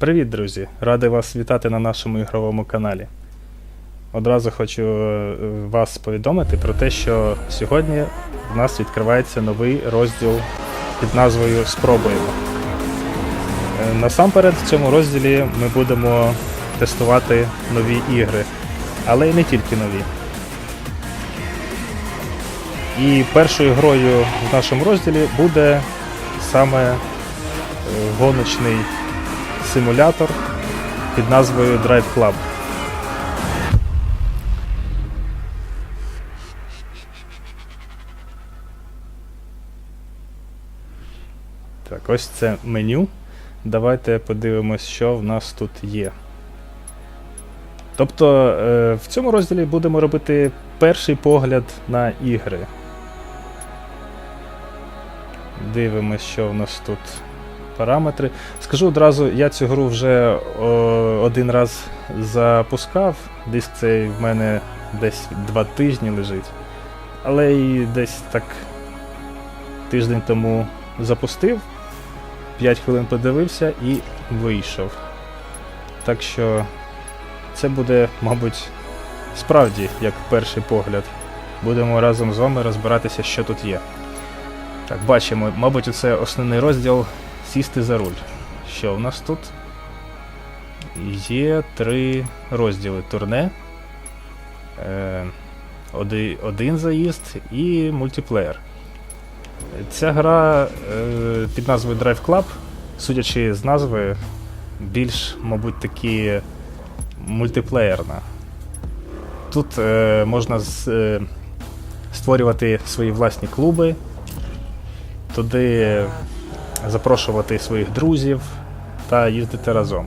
Привіт, друзі! Радий вас вітати на нашому ігровому каналі. Одразу хочу е, вас повідомити про те, що сьогодні в нас відкривається новий розділ під назвою Спробуємо. Е, Насамперед в цьому розділі ми будемо тестувати нові ігри, але й не тільки нові. І першою грою в нашому розділі буде саме е, гоночний симулятор під назвою Drive Club. Так, ось це меню. Давайте подивимось, що в нас тут є. Тобто е, в цьому розділі будемо робити перший погляд на ігри. Дивимось, що в нас тут параметри. Скажу одразу, я цю гру вже о, один раз запускав. Диск цей в мене десь два тижні лежить. Але і десь так тиждень тому запустив, 5 хвилин подивився і вийшов. Так що це буде, мабуть, справді як перший погляд. Будемо разом з вами розбиратися, що тут є. Так, бачимо, мабуть, це основний розділ сісти за руль. Що в нас тут? Є три розділи турне, е, оди- один заїзд і мультиплеєр. Ця гра е, під назвою Drive Club, судячи з назви, більш, мабуть, таки мультиплеєрна. Тут е, можна створювати свої власні клуби, туди запрошувати своїх друзів та їздити разом.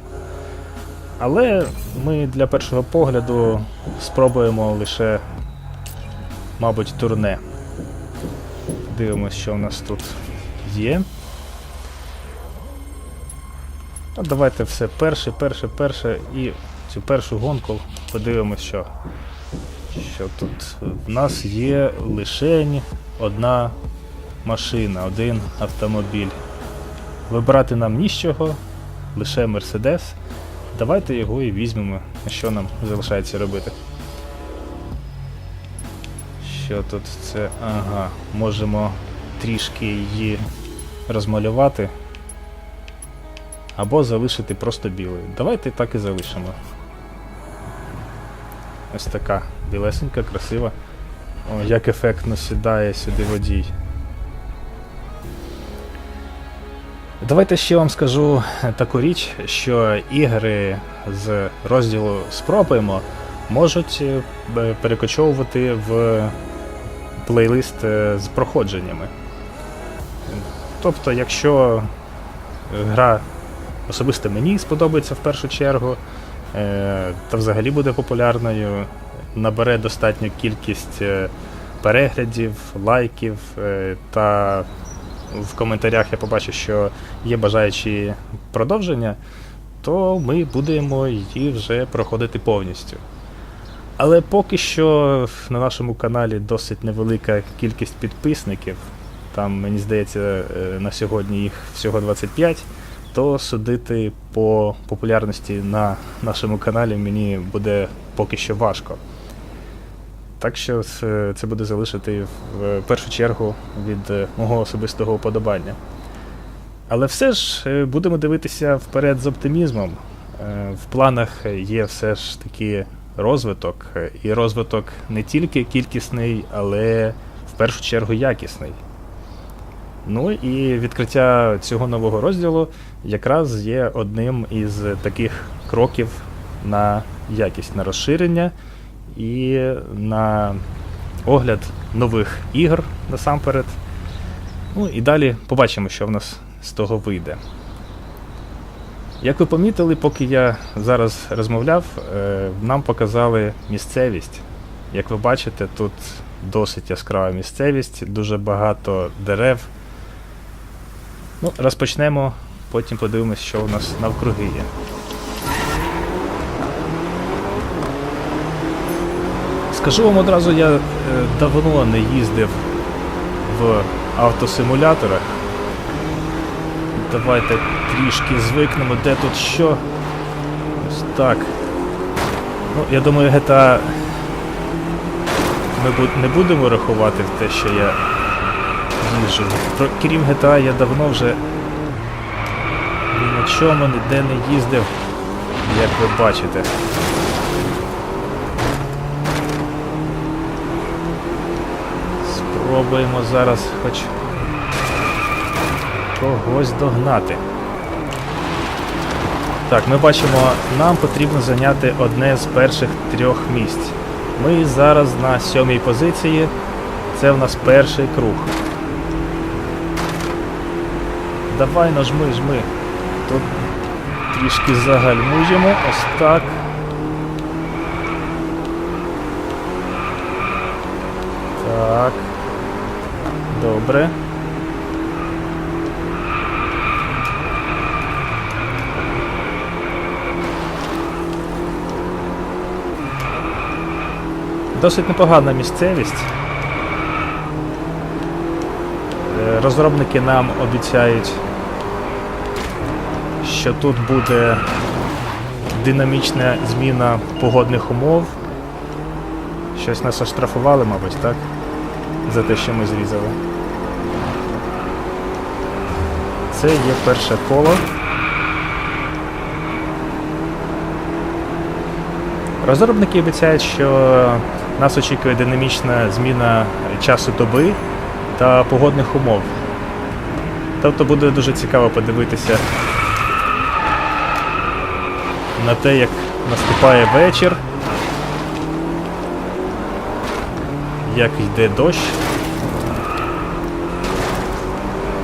Але ми для першого погляду спробуємо лише, мабуть, турне. Дивимось, що у нас тут є. Ну, давайте все перше, перше, перше і цю першу гонку подивимось, що, що тут. В нас є лишень одна машина, один автомобіль. Вибрати нам нічого, лише Мерседес. Давайте його і візьмемо. Що нам залишається робити? Що тут це? Ага, можемо трішки її розмалювати. Або залишити просто білою. Давайте так і залишимо. Ось така білесенька, красива. О, як ефектно сідає сюди водій. Давайте ще вам скажу таку річ, що ігри з розділу Спробуємо можуть е, перекочовувати в плейлист е, з проходженнями. Тобто, якщо гра особисто мені сподобається в першу чергу, е, та взагалі буде популярною, набере достатню кількість е, переглядів, лайків е, та в коментарях я побачу, що є бажаючі продовження, то ми будемо її вже проходити повністю. Але поки що на нашому каналі досить невелика кількість підписників. Там, мені здається, е, на сьогодні їх всього 25, то судити по популярності на нашому каналі мені буде поки що важко. Так що це буде залишити в першу чергу від е, мого особистого уподобання. Але все ж е, будемо дивитися вперед з оптимізмом. Е, В планах є все ж таки розвиток, і розвиток не тільки кількісний, але в першу чергу якісний. Ну і відкриття цього нового розділу якраз є одним із таких кроків на якість, на розширення і на огляд нових ігор насамперед. Ну і далі побачимо, що в нас з того вийде. Як ви помітили, поки я зараз розмовляв, е, нам показали місцевість. Як ви бачите, тут досить яскрава місцевість, дуже багато дерев. Ну, розпочнемо, потім подивимось, що у нас навкруги є. Скажу вам одразу, я е, давно не їздив в автосимуляторах. Давайте трішки звикнемо, де тут що. Ось так. Ну, я думаю, GTA ми не будемо рахувати в те, що я їжджу. Крім GTA я давно вже ні на чому ніде не їздив, як ви бачите. Спробуємо зараз хоч когось догнати. Так, ми бачимо, нам потрібно зайняти одне з перших трьох місць. Ми зараз на сьомій позиції. Це в нас перший круг. Давай нажми, жми. Тут трішки загальмуємо. Ось так. Добре. Досить непогана місцевість. Е, Розробники нам обіцяють, що тут буде динамічна зміна погодних умов. Щось нас оштрафували, мабуть, так? За те, що ми зрізали. Це є перше коло. Розробники обіцяють, що нас очікує динамічна зміна часу доби та погодних умов. Тобто буде дуже цікаво подивитися на те, як наступає вечір, як йде дощ.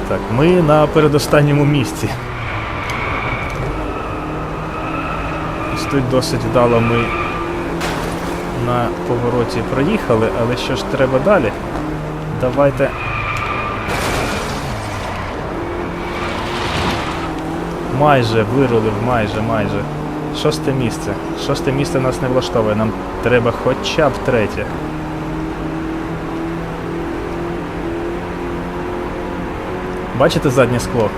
Так, ми на передостанньому місці. Ось тут досить вдало ми на повороті проїхали, але що ж треба далі? Давайте. Майже вирулив, майже, майже. Шосте місце. Шосте місце нас не влаштовує, нам треба хоча б третє. Бачите заднє скло?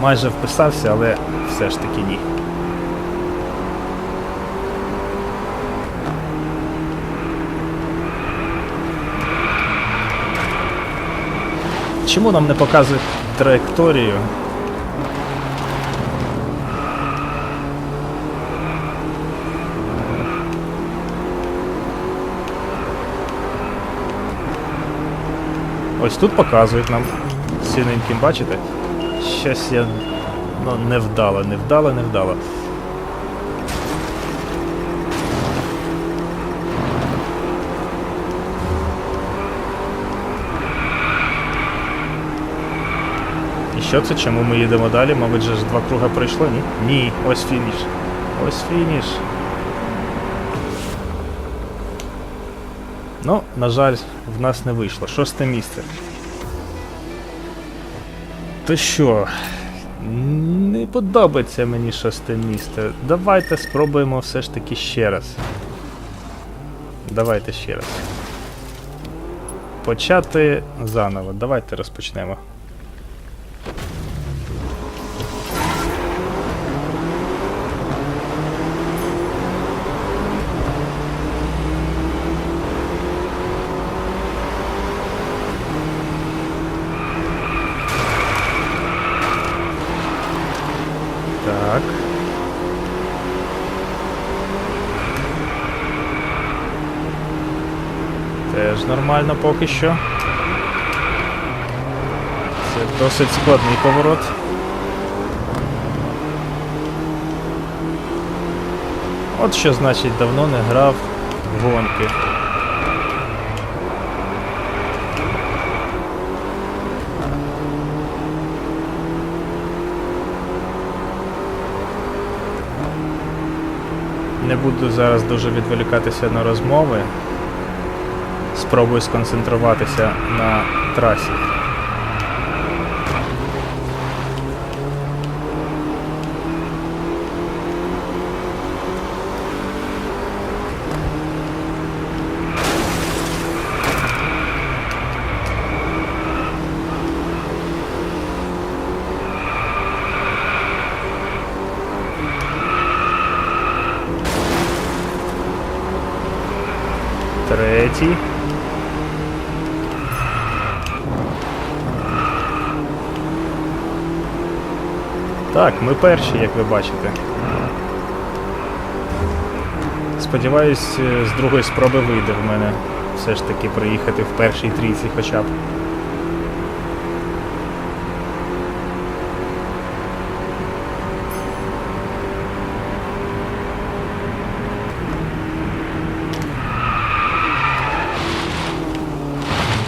Майже вписався, але все ж таки ні. Чому нам не показують траєкторію? Ось тут показують нам синеньким, бачите? Щось я ну, не вдало, не вдало, не вдало. І що це? Чому ми їдемо далі? Мабуть, же ж два круга пройшло, ні? Ні, ось фініш. Ось фініш. Ну, на жаль, в нас не вийшло. Шосте місце. То що? Не подобається мені шосте місце. Давайте спробуємо все ж таки ще раз. Давайте ще раз. Почати заново. Давайте розпочнемо. Так. Теж нормально поки що. Це досить складний поворот. От що значить давно не грав в гонки. Не буду зараз дуже відволікатися на розмови. Спробую сконцентруватися на трасі. Так, ми перші, як ви бачите. Сподіваюсь, е, з другої спроби вийде в мене все ж таки проїхати в першій трійці хоча б.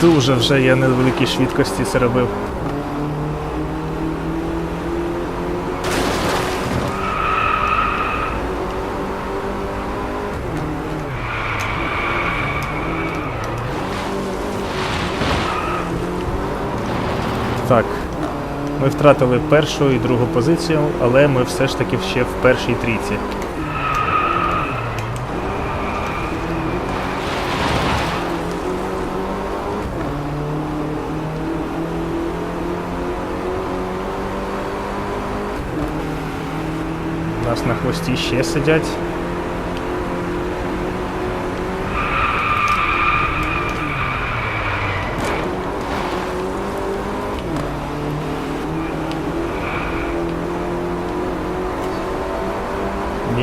Дуже вже я на великій швидкості це робив. Ми втратили першу і другу позицію, але ми все ж таки ще в першій трійці. У нас на хвості ще сидять.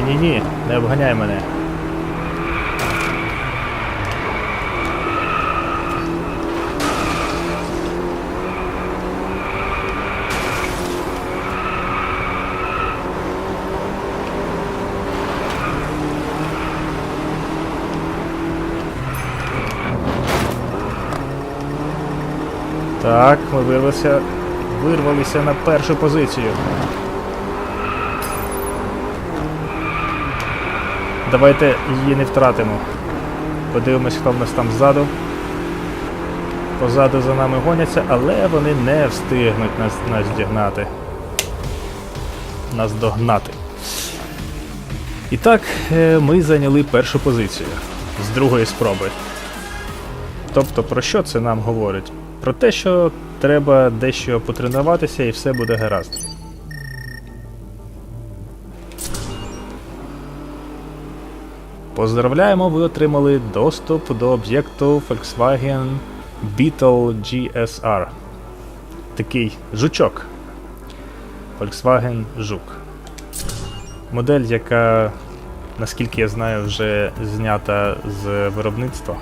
Ні-ні-ні, не обганяй мене. Так, ми вирвалися, вирвалися на першу позицію. Давайте її не втратимо. Подивимось, хто в нас там ззаду. Позаду за нами гоняться, але вони не встигнуть нас, нас дігнати. Нас догнати. І так, е, ми зайняли першу позицію з другої спроби. Тобто, про що це нам говорить? Про те, що треба дещо потренуватися і все буде гаразд. Поздравляємо, ви отримали доступ до об'єкту Volkswagen Beetle GSR. Такий жучок. Volkswagen Жук. Модель, яка, наскільки я знаю, вже знята з виробництва.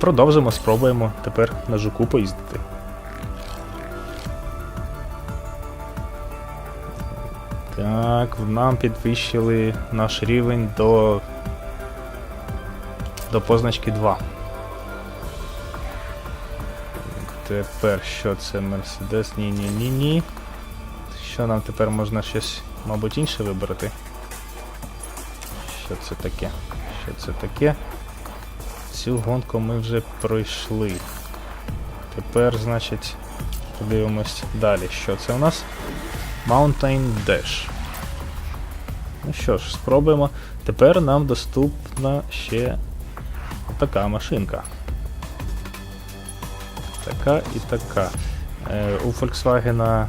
Продовжимо, спробуємо тепер на жуку поїздити. Так, нам підвищили наш рівень до. до позначки 2. Тепер що це Мерседес? Ні, ні, ні, ні. Що нам тепер можна щось, мабуть, інше вибрати? Що це таке? Що це таке? Цю гонку ми вже пройшли. Тепер, значить, подивимось далі, що це у нас. Mountain Dash. Ну що ж, спробуємо. Тепер нам доступна ще така машинка. Така і така. Е, у Volkswagen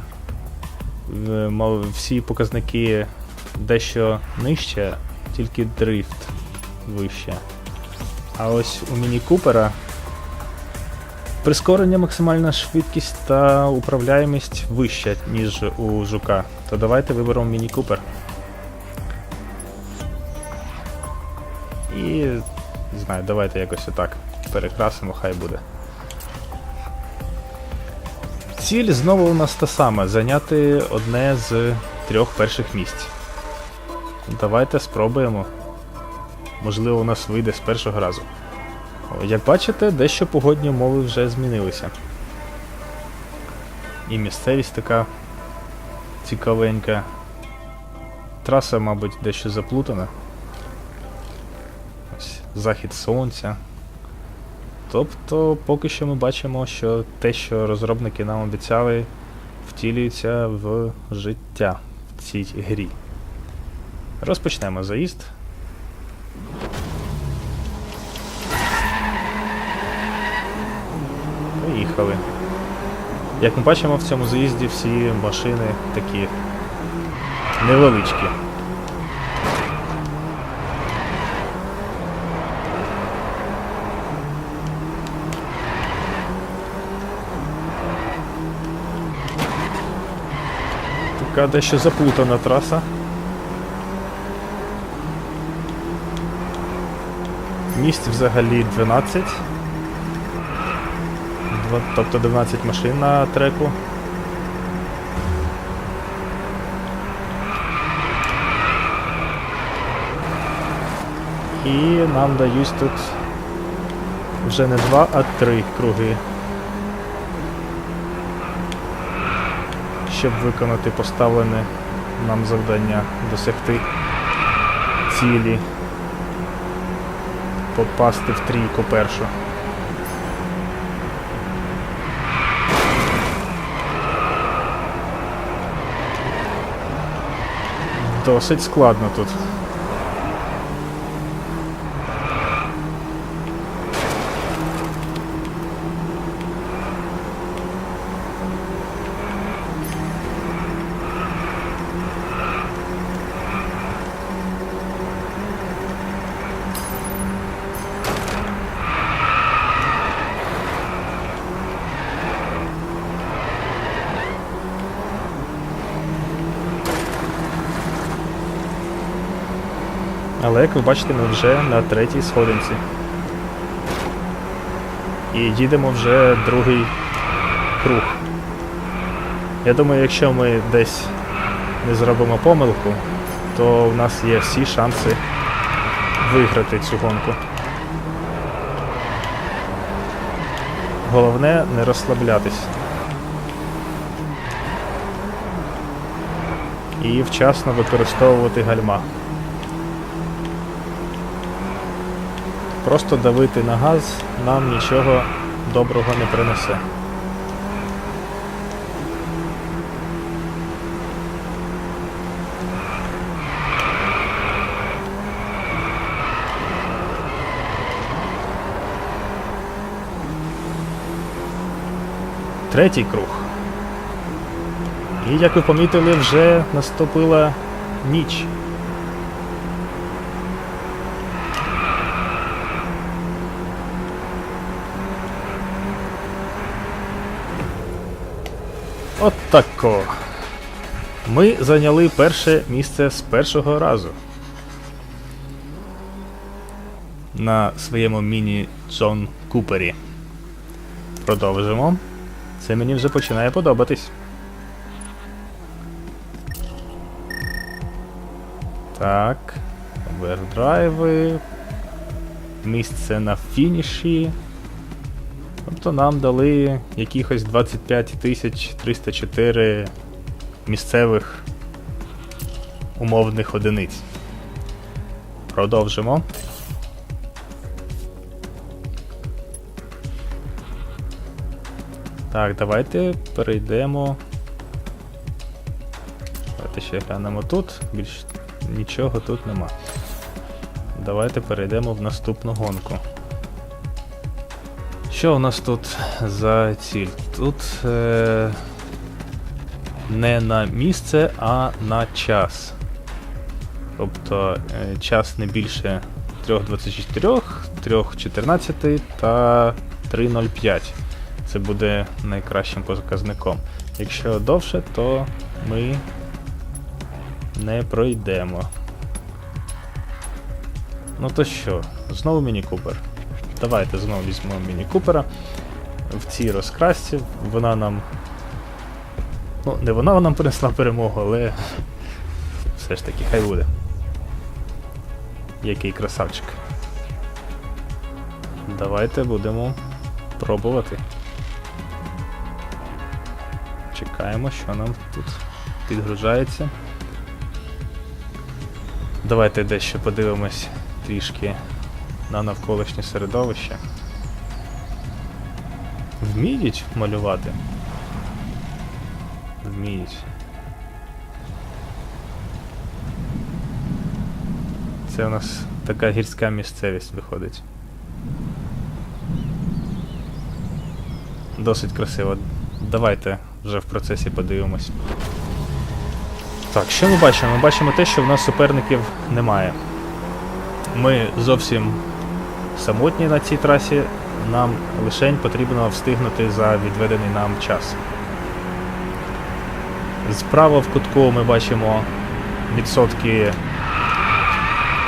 е, всі показники дещо нижче, тільки дрифт вище. А ось у Міні Купера прискорення, максимальна швидкість та управляємість вища, ніж у жука. То давайте виберемо Міні Купер. І не знаю, давайте якось отак перекрасимо, хай буде. Ціль знову у нас та сама зайняти одне з трьох перших місць. Давайте спробуємо. Можливо, у нас вийде з першого разу. Як бачите, дещо погодні умови вже змінилися. І місцевість така цікавенька. Траса, мабуть, дещо заплутана. Захід сонця. Тобто, поки що ми бачимо, що те, що розробники нам обіцяли, втілюється в життя в цій грі. Розпочнемо заїзд. Поїхали. Як ми бачимо, в цьому заїзді всі машини такі невеличкі. Така дещо заплутана траса. Місць взагалі 12. Два- Тобто 12 машин на треку. І нам дають тут вже не два, а три круги. Щоб виконати поставлене нам завдання досягти цілі, попасти в трійку першу. Досить складно тут. Але як ви бачите, ми вже на третій сходинці. І їдемо вже другий круг. Я думаю, якщо ми десь не зробимо помилку, то в нас є всі шанси виграти цю гонку. Головне не розслаблятись. І вчасно використовувати гальма. Просто давити на газ нам нічого доброго не принесе. Третій круг. І як ви помітили, вже наступила ніч. От тако. Ми зайняли перше місце з першого разу. На своєму міні Джон Купері. Продовжимо. Це мені вже починає подобатись. Так. Овердрайви. Місце на фініші. Тобто нам дали якихось 25 тисяч 304 місцевих умовних одиниць. Продовжимо. Так, давайте перейдемо. Давайте ще глянемо тут. Більш нічого тут нема. Давайте перейдемо в наступну гонку. Що у нас тут за ціль? Тут е, не на місце, а на час. Тобто е, час не більше 3.24, 3.14 та 3.05. Це буде найкращим показником. Якщо довше, то ми не пройдемо. Ну то що, знову Міні Купер. Давайте знову візьмемо Міні Купера в цій розкрасці. Вона нам. Ну, не вона нам принесла перемогу, але все ж таки хай буде. Який красавчик. Давайте будемо пробувати. Чекаємо, що нам тут підгружається. Давайте дещо подивимось трішки на навколишнє середовище. Вміють малювати? Вміють. Це у нас така гірська місцевість виходить. Досить красиво. Давайте вже в процесі подивимось. Так, що ми бачимо? Ми бачимо те, що в нас суперників немає. Ми зовсім самотні на цій трасі, нам лишень потрібно встигнути за відведений нам час. Справа в кутку ми бачимо відсотки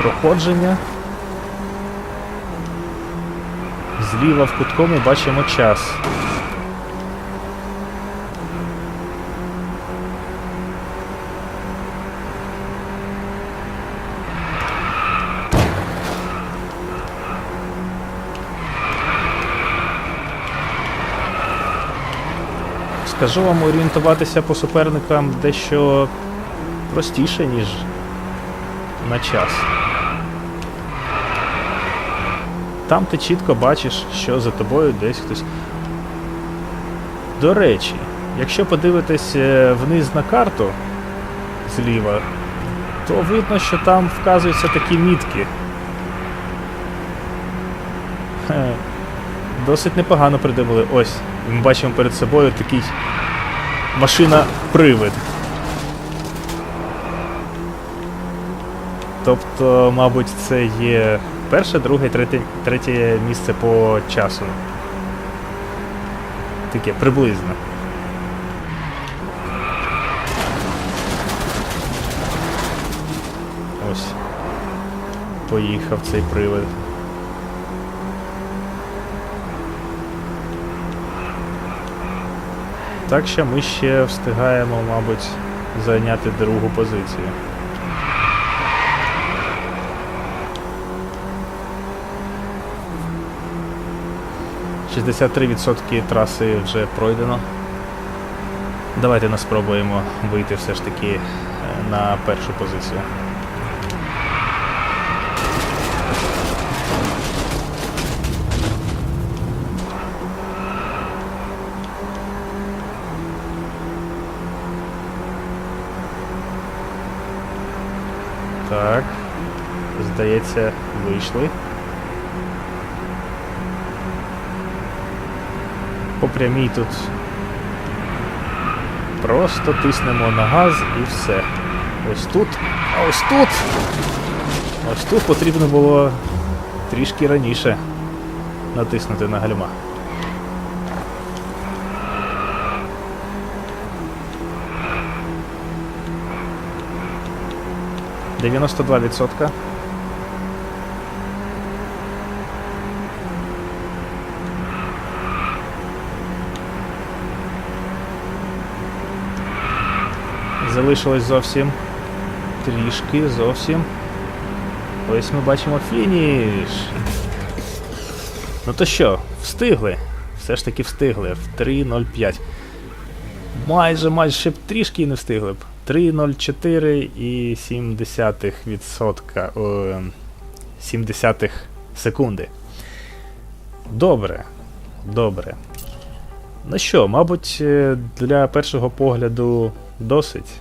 проходження. Зліва в кутку ми бачимо час. Скажу вам, орієнтуватися по суперникам дещо простіше, ніж на час. Там ти чітко бачиш, що за тобою десь хтось. До речі, якщо подивитись е, вниз на карту зліва, то видно, що там вказуються такі мітки. Досить непогано придумали. Ось, ми бачимо перед собою такий машина-привид. Тобто, мабуть, це є перше, друге, третє, третє місце по часу. Таке приблизно. Ось. Поїхав цей привид. Так що ми ще встигаємо, мабуть, зайняти другу позицію. відсотки траси вже пройдено. Давайте нас спробуємо вийти все ж таки е, на першу позицію. Здається, вийшли. По прямій тут просто тиснемо на газ і все. Ось тут. А ось тут. Ось тут потрібно було трішки раніше натиснути на гальма. Дев'яносто два відсотка. Залишилось зовсім трішки, зовсім. Ось ми бачимо фініш. Ну то що, встигли? Все ж таки встигли. В 3.05. Майже, майже ще б трішки і не встигли б. 3.04 і 0,7%. О, 70 секунди. Добре. Добре. Ну що, мабуть, е, для першого погляду досить.